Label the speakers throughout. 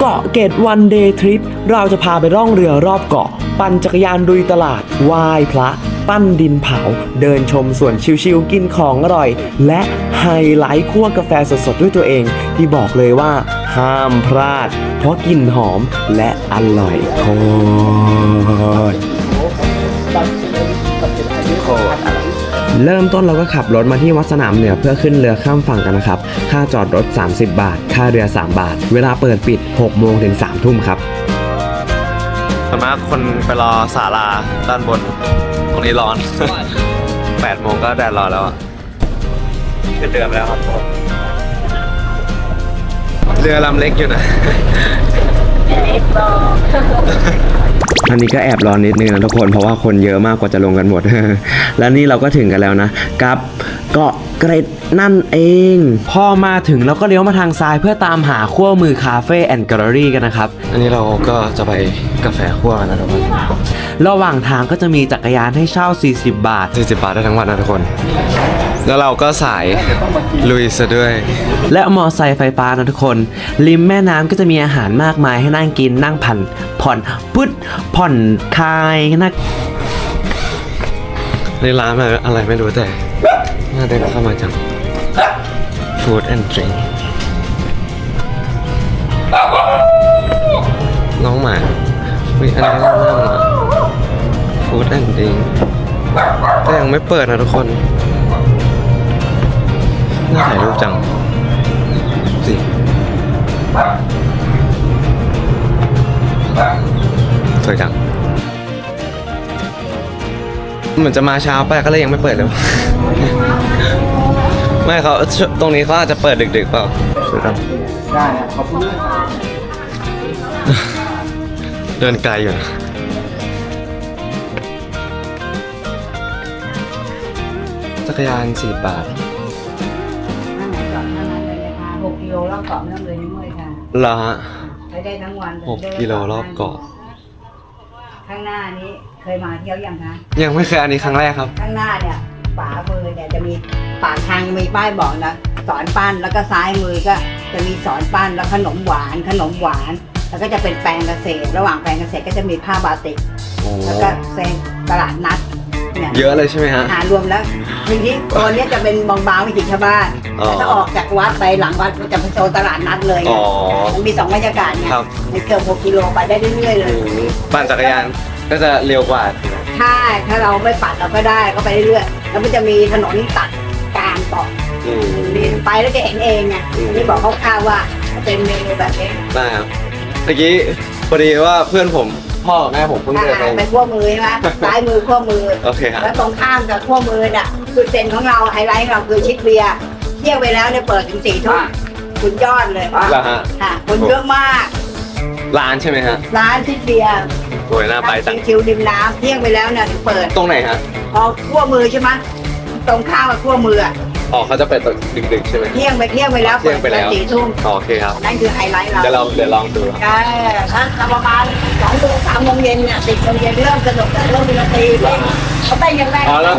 Speaker 1: เกาะเกตวันเดย์ทริปเราจะพาไปร่องเรือรอบเกาะ ปั่นจักรยานดุยตลาดไหว้พระ ปั้นดินเผา เดินชมสวนชิวๆกินของอร่อย และไฮไลท์คั่วกาแฟสดๆด้วยตัวเอง ที่บอกเลยว่า ห้ามพลาด เพราะกลิ่นหอมและอร่อยโคตร เริ่มต้นเราก็ขับรถมาที่วัดสนามเหนือเพื่อขึ้นเรือข้ามฝั่งกันนะครับ ค่าจอดรถ 30 บาท ค่าเรือ 3 บาท เวลาเปิดปิด 6 โมงถึง 3 ทุ่มครับ
Speaker 2: ส่วนมากคนไปรอศาลาด้านบน ตรงนี้ร้อน 8 โมงก็แดดร้อนแล้วอะขึ้นเรือไปแล้วครับเรือลำเล็กอยู่นะ
Speaker 1: อั นนี้ก็แอบร้อนนิดนึงนะทุกคนเพราะว่าคนเยอะมากกว่าจะลงกันหมด และนี่เราก็ถึงกันแล้วนะกับเกาะเกร็ดนั่นเอง พอมาถึงเราก็เลี้ยวมาทางซ้ายเพื่อตามหาขั้วมือคาเฟ่แอนด์แกลเลอรี่กันนะครับ
Speaker 2: อันนี้เราก็จะไปกาแฟคั่วกันนะทุกคน
Speaker 1: ระหว่างทางก็จะมีจักรยานให้เช่า 40 บาท
Speaker 2: 40 บาทได้ทั้งวันนะทุกคน แล้วเราก็สายลุยซะด้วย
Speaker 1: และมอไซค์ไฟฟ้านะทุกคน ริมแม่น้ำก็จะมีอาหารมากมายให้นั่งกินนั่งผ่อนผ่อนพุดผ่อนคลายนะ
Speaker 2: นี่ร้านอะไรไม่รู้แต่น่าเดินเข้ามาจัง Food and Drink น้องหมาวิอันนี้น่านั่งอะ Food and Drink แต่ยังไม่เปิดนะทุกคน น่าถ่ายรูปจัง สิสวยจัง เหมือนจะมาเช้าไปก็เลยยังไม่เปิดเลย ไม่เขาตรงนี้เขาอาจจะเปิดดึกๆเปล่าสวยจังได้ขอบคุณเดินไกลอยู่นะจักรยานสี่บาท
Speaker 3: รอบเกาะไม่ต้องเลยนี่เลยค่ะ
Speaker 2: เหรอฮะ
Speaker 3: ไปได้ทั้งวัน
Speaker 2: หกกิโลรอบเกาะ
Speaker 3: ข้างหน้านี้เคยมาเที่ยวยังคะ
Speaker 2: ยังไม่เคยอันนี้ครั้งแรกครับ
Speaker 3: ข้างหน้าเนี่ยฝามือเนี่ยจะมีปากทางมีป้ายบอกนะสอนปั้นแล้วก็ซ้ายมือก็จะมีสอนปั้นแล้วขนมหวานขนมหวาน แล้วก็จะเป็นแปลงเกษตร ระหว่างแปลงเกษตรก็จะมีผ้าบาติก
Speaker 2: โอ้
Speaker 3: แล้วก็เซนตลาดนัด เนี่ย
Speaker 2: เยอะเลยใช่ไหมฮะ
Speaker 3: หารวมแล้วทีนี้ตัวเนี้ยจะเป็นบางๆวิถีชาวบ้าน
Speaker 2: อ๋อ
Speaker 3: แต่ถ้าออกจากวัดไปหลังวัดก็จะเป็นโซนตลาดนัดเลย
Speaker 2: อ๋อ
Speaker 3: มันมีสองบรรยากาศไง
Speaker 2: ครับ
Speaker 3: ในเกือบ6กิโลไปได้เรื่อยๆเลย
Speaker 2: ปั่นจักรยานก็จะเร็วกว่า
Speaker 3: ใช่ถ้าเราไม่ปัดเราก็ได้ก็ไปเรื่อยๆแล้วมันจะมีถนนตัดกลางเกาะ
Speaker 2: อืม
Speaker 3: นี่ไปแล้วจะเห็นเองไง
Speaker 2: อืม
Speaker 3: นี่บอกคร่าวๆว่าเป็นเมนูแบบนี้
Speaker 2: ได้ครับเมื่อกี้พอดีว่าเพื่อนผม พ่อกับแม่ผมเพิ่ง
Speaker 3: อา
Speaker 2: เดินไป
Speaker 3: หารเป็นขั้วมือใช่ไหมซ้ายมือขั้วมือ
Speaker 2: โอเคครับ
Speaker 3: แล้วตรงข้ามกับขั้วมือน่ะจุดเด่นของเราไฮไลท์ของเราคือชิคเบียร์เที่ยวไปแล้วเนี่ยเปิดถึงสี่ทุ่มคุณยอดเลย
Speaker 2: เหรอฮะ
Speaker 3: ค่ะคนเยอะมาก
Speaker 2: ร้านใช่ไหมฮะ
Speaker 3: ร้านชิคเบียร์
Speaker 2: โอ้ยน่าไปจัง
Speaker 3: ชิวๆริมน้ำเที่ยงไปแล้วเนี่ยถึงเปิด
Speaker 2: ตรงไหนฮะ
Speaker 3: พอขั้วมือใช่ไหมตรงข้ามกับขั้วมืออะ
Speaker 2: อ๋อเขาจะเปิดตอนดึกๆใช่ไหม
Speaker 3: เที่ยงไปเที่ยงไปแล้ว
Speaker 2: เที่ยงไปแล้ว
Speaker 3: สี่ทุ่ม
Speaker 2: อ๋อโอเคครับ
Speaker 3: นั่นคือไฮไลท์เรา
Speaker 2: เดี๋ยวเราเดี๋ยวลองดู
Speaker 3: ใช่ถ้าถ้าประมาณสองโมงสามโมงเย็นเนี่ยสิบโมงเย็นเริ่มสนุกแต่เริ่มมีดนตรีเล่นเขาเต้นกันแรก
Speaker 2: อ๋อแล้ว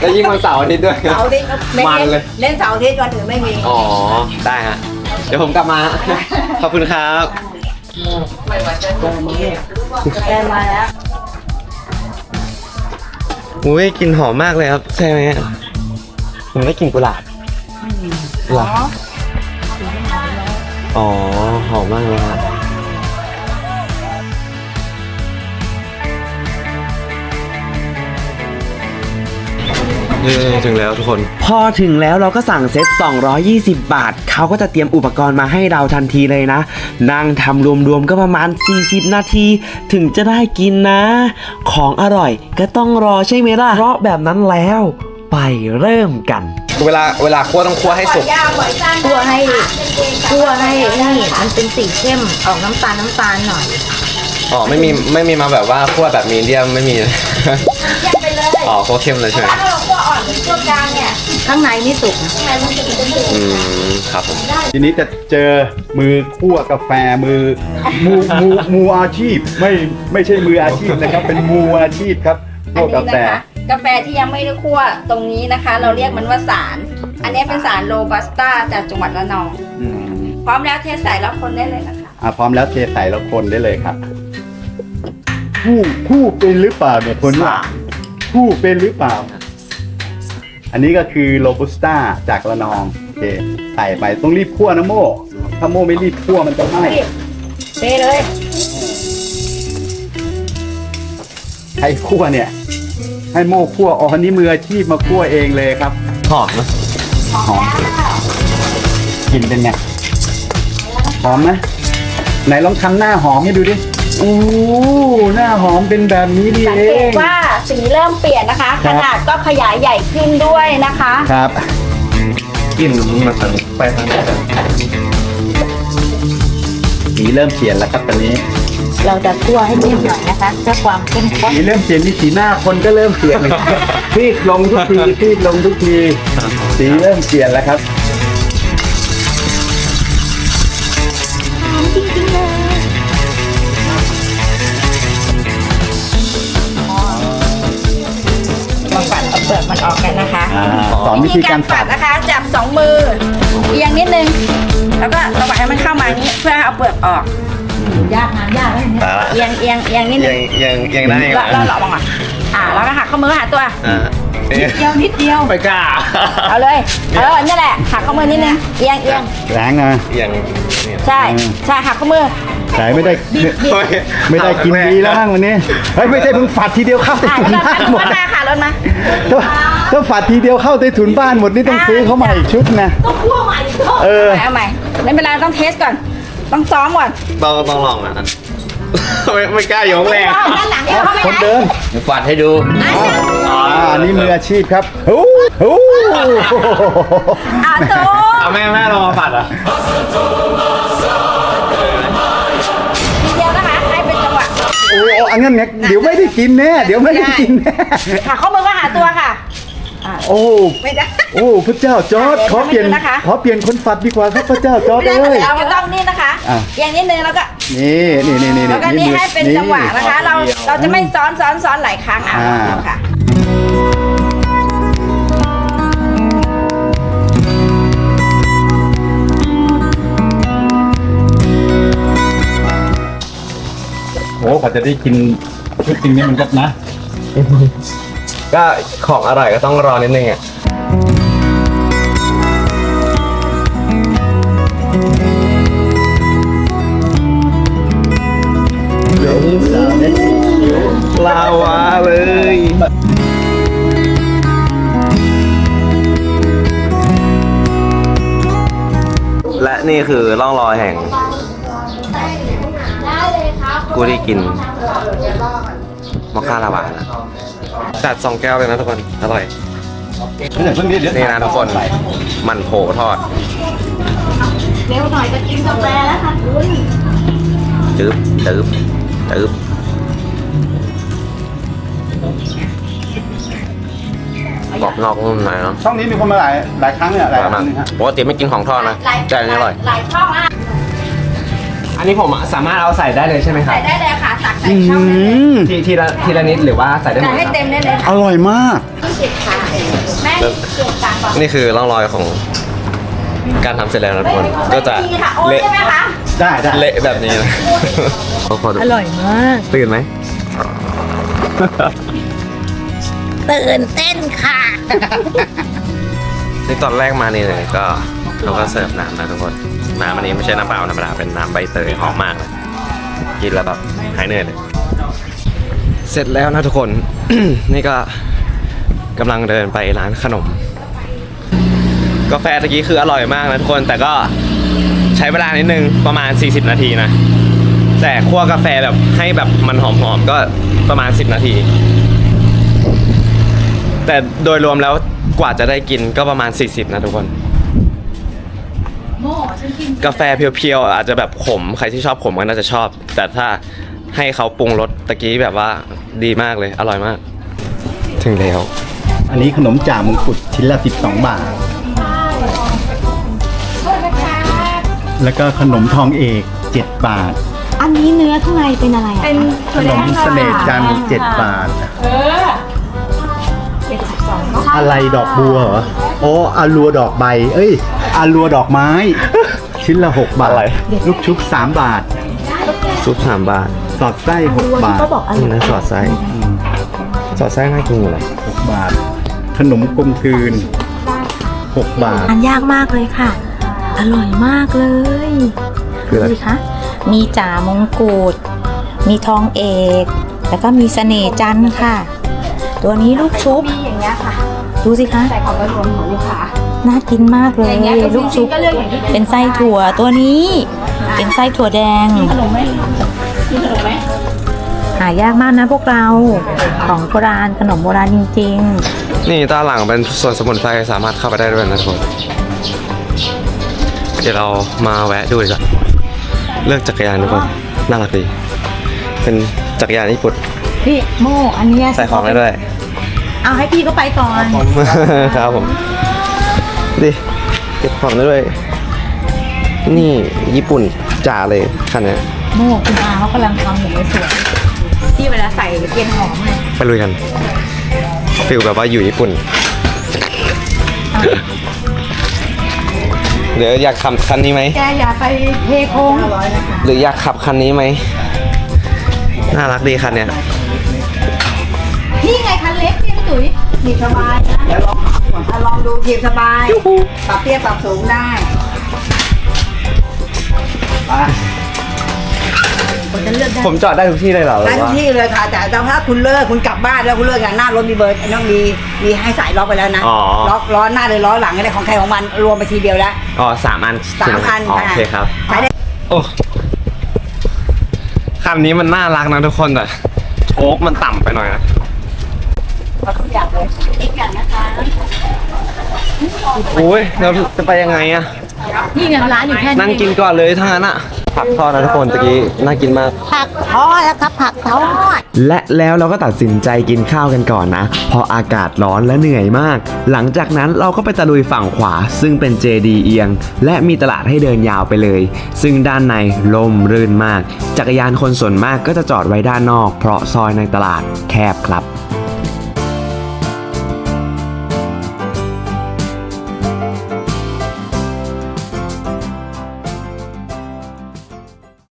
Speaker 2: แล้วยิ่งวันเสาร์อาทิตย์ด้วย
Speaker 3: เสาร์อาทิตย์เล่น
Speaker 2: มันเลย
Speaker 3: เล่นเสาร์อาทิตย์วันอื่นไม่มี
Speaker 2: อ๋อ ได้ฮะ เดี๋ยวผมกลับมา ขอบคุณครับ
Speaker 3: ได้มาแล้ว
Speaker 2: อุ้ยกลิ่นหอมมากเลยครับ ใช่ไหมฮะ ผมได้กลิ่นกุหลาบกุหลาบอ๋อ หอมมากเลยครับนี่ถึงแล้วทุกคน
Speaker 1: พอถึงแล้วเราก็สั่งเซ็ต220 บาท เขาก็จะเตรียมอุปกรณ์มาให้เราทันทีเลยนะ นั่งทำรวมๆก็ประมาณ 40 นาที ถึงจะได้กินนะ ของอร่อยก็ต้องรอใช่ไหมล่ะ เพราะแบบนั้นแล้ว ไปเริ่มกัน
Speaker 2: เวลาเวลาคั่วต้องคั่วให้สุก
Speaker 4: คั่วให้คั่วให้นี่มันเป็นสีเข้มออกน้ำตาลน้ำตาลหน่อย
Speaker 2: อ๋อไม่มีไม่มีมาแบบว่าคั่วแบบมีเดียมไม่มีอ๋อคั่วเข้มเลยใช่ไหม
Speaker 4: ข้างในนี่สุกนะ
Speaker 2: อืมครับผม
Speaker 5: ทีนี้จะเจอมือคั่วกาแฟมือมูมูมูอาชีพ ไม่ไม่ใช่มืออาชีพนะครับ เป็นมูอาชีพครับคั่วกาแฟ
Speaker 6: กาแฟที่ยังไม่ได้คั่วตรงนี้นะคะ เราเรียกมันว่าสาร อันนี้เป็นสารโรบัสต้าจากจังหวัดระนองพร้อมแล้วเทใส่แล้วคนได้เลยนะคะ
Speaker 5: อะพร้อมแล้วเทใส่แล้วคนได้เลยครับคู่คู่เป็นหรือเปล่าเนี่ยคนว่าคู่เป็นหรือเปล่า อันนี้ก็คือโรบูสต้าจากระนองโอเคใส่ไปต้องรีบคั่วนะโม่ถ้าโม่ไม่รีบคั่วมันจะไหม้
Speaker 4: เทเลย
Speaker 5: ใครคั่วเนี่ย ให้โม่คั่วอ๋ออันนี้มืออาชีพมาคั่วเองเลยครับ
Speaker 2: หอมนะ
Speaker 5: หอมกลินเป็นไงหอมไหมไหนลองทำหน้าหอมให้ดูดิโอ้หน้าหอมเป็นแบบนี้ดี
Speaker 6: สัง
Speaker 5: เอ
Speaker 6: เกต
Speaker 5: ง
Speaker 6: ว่าสีเริ่มเปลี่ยนนะคะ
Speaker 5: ครั
Speaker 6: ข
Speaker 5: บ
Speaker 6: นาดก็ขยายใหญ่ขึ้นด้วยนะคะ
Speaker 5: ครับ
Speaker 2: กลิ่นมันไปทางไหนกัน
Speaker 5: สีเริ่มเปลี่ยนแล้วครับตอนนี้
Speaker 4: เราจะคั่วให้นิ่มหน่อยนะคะเพื่อความเข้มข้น
Speaker 5: สีเริ่มเปลี่ยนนี่สีหน้าคนก็เริ่มเปลี่ยนเลยซีดลงทุกทีซีดลงทุกที สีเริ่มเปลี่ยนแล้วครับ
Speaker 6: มาฝัดเอาเปลือกมันออกกันนะคะ
Speaker 5: อ่าสอนวิธีการฝัด
Speaker 6: นะคะ จับสองมือเอียงนิดนึง แล้วก็ระหว่างให้มันเข้ามาอย่างนี้เพื่อเอาเปลือกออก
Speaker 4: ยากงานยากเลยเนี่ย
Speaker 2: ตายละ
Speaker 6: เอียงเอียงเอียงนิดนึ
Speaker 2: ยัง
Speaker 6: ง
Speaker 2: ยังยังได้ยัง
Speaker 6: แล้วแล้วเรามองอะอ่าแล้วก็หักข้อมือหาตัว
Speaker 2: อ่า
Speaker 6: เดียวนิดเดียว
Speaker 2: ไม่กล้า
Speaker 6: เอาเลย เออนี่แหละ หักข้อมือนิดนึง เอียงเอียง
Speaker 5: แรงนะ
Speaker 2: ยังเนี่ย
Speaker 6: ใช่ ใช่ หักข้อมือ
Speaker 5: สายไม่ได้
Speaker 2: โอ้ย
Speaker 5: ไม่ได้กินดีแล้วมั้งวันนี้เฮ้ยไม่ใช่เพิ่งฝัดทีเดียวเข้าใต้
Speaker 6: อ่า
Speaker 5: ถุน
Speaker 6: รถ
Speaker 5: บ้าน
Speaker 6: มา
Speaker 5: หมด
Speaker 6: รถมาค่ะรถมา
Speaker 5: ถ้าถ้าฝัดทีเดียวเข้าใต้ถุนบ้านหมดนี่ต้องซื้อเขาใหม่อีกชุดนะเออ
Speaker 6: เอาใหม่ไม่เป็นไรต้องเทสก่อน ต้องซ้อมก่อน
Speaker 2: ต้องต้องลองอะไม่ไม่กล้ายกแรง
Speaker 6: ด้านหลังเดี๋ยวเข้าไป
Speaker 5: คนเดิน
Speaker 2: ฝัดให้ดู
Speaker 5: อ่าอันนี้มืออาชีพครับโอ้โห
Speaker 6: อ่าโต
Speaker 2: เอาแม่แม่เรามาฝัดอะ
Speaker 6: ทีเดียวนะคะให้เป็นจังหวะ
Speaker 5: โอ้อันนั้นเนี่ยเดี๋ยวไม่ได้กินแน่ เดี๋ยวไม่ได้กินแน่
Speaker 6: หักข้อมือก็หาตัวค่ะ
Speaker 5: โอ้
Speaker 6: ไม่ได้
Speaker 5: โอ้พระเจ้าจอร์ดขอเปลี่ยน
Speaker 6: ไม่ได้นะคะ
Speaker 5: ขอเปลี่ยนคนฝัดดีกว่าครับพระเจ้าจอร์ด
Speaker 6: ไม่ได้
Speaker 5: เอ้ย
Speaker 6: เราต้องนี่นะคะ
Speaker 5: อะ
Speaker 6: เอียงนิดนึงแล้วก็
Speaker 5: นี่นี่นี่นี่
Speaker 6: แล้วก็นี่ให้เป็นจังหวะนะคะ เราเราจะไม่ซ้อนซ้อนซ้อนหลายครั้งอะ
Speaker 5: อ่า
Speaker 6: ค่ะ
Speaker 5: โอ้เขาจะได้กินชุดจริงนี่มันก็นะ
Speaker 2: ก็ของอร่อยก็ต้องรอนิดนึงอะลาวาเลยและนี่คือร่องรอยแห่งผู้ที่กินมอคค่าลาวานะ จัดสองแก้วเลยนะทุกคนอร่อย
Speaker 5: เดี๋ยวเพิ่งนี้เดี๋ยว
Speaker 2: นี่นะทุกคน มันโถทอด
Speaker 6: เร็วหน่อยจะกินกาแฟแล้วค่ะคุณ
Speaker 2: จึ๊บจึ๊บจึ๊บกรอบนอกนุ่มในเนาะ
Speaker 5: ช่องนี้มีคนมาหลายหลายครั้งเนี่ยห
Speaker 2: อ
Speaker 5: ลาย
Speaker 2: ร่อย
Speaker 5: ครั้
Speaker 2: มาก
Speaker 5: งนึงฮะ
Speaker 2: ปกติไม่กินของทอดนะ
Speaker 6: หลาย
Speaker 2: แต่อันนี้อร่อย
Speaker 6: หลายช่องอะ
Speaker 7: อันนี้ผมสามารถเอาใส่ได้เลยใช่ไหมครั
Speaker 6: ใส่
Speaker 7: บ
Speaker 6: ได้เลยค่ะตักใส่
Speaker 5: อื
Speaker 6: ช่องได้เลย
Speaker 5: ม
Speaker 7: ทีทีละทีละนิดหรือว่าใส่ได้หม
Speaker 6: ใส่
Speaker 7: ด
Speaker 6: ให้
Speaker 7: ครับ
Speaker 6: เต็มได้เลย
Speaker 5: อ
Speaker 6: ค่ะ
Speaker 5: ร่อยมาก
Speaker 6: เก็บค่ะแม่เก็บตังค์ก่อน
Speaker 2: นี่คือร่องรอยของการทำเสร็จแล้วนะทุกคนก็จะ
Speaker 6: ดีค่ะโอ้
Speaker 2: เละ
Speaker 6: ใช่ไหมคะ
Speaker 5: ได้ได้
Speaker 2: เละแบบนี้นะอร่อยมาก ตื่นไหม
Speaker 4: ตื่นเต้นค่ะ
Speaker 2: นี่ตอนแรกมานี่เลยก็เขาก็เสิร์ฟน้ำนะทุกคนน้ำอันนี้ไม่ใช่น้ำเปล่าธรรมดาเป็นน้ำใบเตยหอมมากเลย กินแล้วแบบหายเหนื่อยเลย เสร็จแล้วนะทุกคน นี่ก็กำลังเดินไปร้านขนม กาแฟตะกี้คืออร่อยมากนะทุกคน แต่ก็ใช้เวลานิดนึงประมาณ 40 นาทีนะ แต่คั่วกาแฟแบบให้แบบมันหอมๆก็ประมาณ 10 นาที แต่โดยรวมแล้วกว่าจะได้กินก็ประมาณ 40 นะทุกคน กาแฟเพียวๆอาจจะแบบขมใครที่ชอบขมก็น่าจะชอบ แต่ถ้าให้เขาปรุงรสตะกี้แบบว่าดีมากเลยอร่อยมาก ถึงแล้ว
Speaker 5: อันนี้ขนมจ่ามงกุฎชิ้นละ12 บาท แล้วก็ขนมทองเอก 7 บาท
Speaker 4: อันนี้เนื้อข้างในเป็นอะไรอะ
Speaker 6: เป็น
Speaker 5: ขนมเสน่ห์จันทร์7บาท อะไรดอกบัวเหรอ โอ้อารัวดอกใบ เอ้ยอารัวดอกไม้ ชิ้นละ 6 บาท
Speaker 2: อะไร
Speaker 5: ลูกชุบ 3 บาท
Speaker 2: ซุปสามบาท
Speaker 5: สอดไส้ 6 บาท
Speaker 4: ก็บอกอร่
Speaker 2: นี่
Speaker 4: อย
Speaker 2: นะสอดไส้สอดไส้น่ากินอยู่เลย
Speaker 5: 6 บาท ขนมกลมกลืน 6 บาท
Speaker 4: ทานยากมากเลยค่ะ อร่อยมากเลย
Speaker 2: คืออะไร
Speaker 4: ดูสิคะมีจ่ามงกุฎมีทองเอก แล้วก็มีเสน่ห์จันทร์ค่ะ ตัวนี้ลูกชุบ
Speaker 6: มีอย่างเงี้ยค่ะ
Speaker 4: ดูสิคะ
Speaker 6: ใส่ของกระรวมของลูกค้า
Speaker 4: น่ากินมากเลย
Speaker 6: อย่างเงี้ย
Speaker 4: ลูกชุบ
Speaker 6: ก็เลือกอย่างที่
Speaker 4: เป็นไส้ถั่วตัวนี้ เป็นไส้ถั่วแดง
Speaker 6: ขนมไหมมีขนมไหม
Speaker 4: หายากมากนะพวกเราของโบราณขนมโบราณจริง
Speaker 2: นี่ด้านหลังเป็นส่วนสมุนไพรสามารถเข้าไปได้ด้วยนะทุกคนเดี๋ยวเรามาแวะดูดีกว่าเลือกจักรยานทุกคนน่ารักดี เป็นจักรยานญี่ปุ่น
Speaker 4: ๆพี่โมอันเนี้ย
Speaker 2: ใส่ของได้ด้วย
Speaker 4: เอาให้พี่ก็ไปก่อน
Speaker 2: ครับผม ดิเก็บของได้ด้วย นี่ญี่ปุ่นจ๋าเลยคันเนี้ย
Speaker 4: โมคุณอาเขากำลังทำอยู่ในสวนที่เวลาใส่เทียนหอมเลย
Speaker 2: ไปลุยกันฟิลแบบว่าอยู่ญี่ปุ่น เดี๋ยวอยากขับคันนี้ไหม
Speaker 4: แกอย่าไปเทโค้ง
Speaker 2: หรืออยากขับคันนี้ไหม น่ารักดีคันเนี้ย
Speaker 4: นี่ไงคันเล็กพี่ตุ๋ย
Speaker 3: ถีบสบายนะ เดี๋ยวลองอะลองดูถีบสบาย ปรับเตี้ยปรับสูงได้
Speaker 2: ผมจอดได้ทุกที่เลยเหรอหรื
Speaker 3: ได้
Speaker 2: อ
Speaker 3: ทุก
Speaker 2: ว่า
Speaker 3: ที่เลยค่ะแต่ถ้าคุณเลิกคุณกลับบ้านแล้วคุณเลิกงานหน้ารถมีเบอร์ต้องมีมีให้สายล็อกไปแล้วนะ
Speaker 2: อ๋อ
Speaker 3: ล็อกล้อหน้าเลยล้อหลังอะไรของใครของมันรวมไปทีเดียวแล้ว
Speaker 2: อ๋อสามอัน
Speaker 3: สามอัน
Speaker 2: อ๋อ
Speaker 3: ค่ะ
Speaker 2: โอเคครับ
Speaker 3: ใช้ได้
Speaker 2: โอ้คันนี้มันน่ารักนะทุกคนแต่โชคมันต่ำไปหน่อยนะ
Speaker 3: ทุกอย่างเลยอีกอย่างนะคะ
Speaker 2: โอ้ยเราจะไปยังไงอะ
Speaker 4: นี่ไงร้านอยู่แค่
Speaker 2: นั่งกินก่อนเลยทั้งนั้นอะผักทอดนะทุกคนตะกี้น่ากินมาก
Speaker 4: ผักทอดแล้วครับผักทอด
Speaker 1: และแล้วเราก็ตัดสินใจกินข้าวกันก่อนนะ เพราะอากาศร้อนและเหนื่อยมาก หลังจากนั้นเราก็ไปตะลุยฝั่งขวา ซึ่งเป็นเจดีเอียง และมีตลาดให้เดินยาวไปเลย ซึ่งด้านในลมรื่นมาก จักรยานคนส่วนมากก็จะจอดไว้ด้านนอก เพราะซอยในตลาดแคบครับ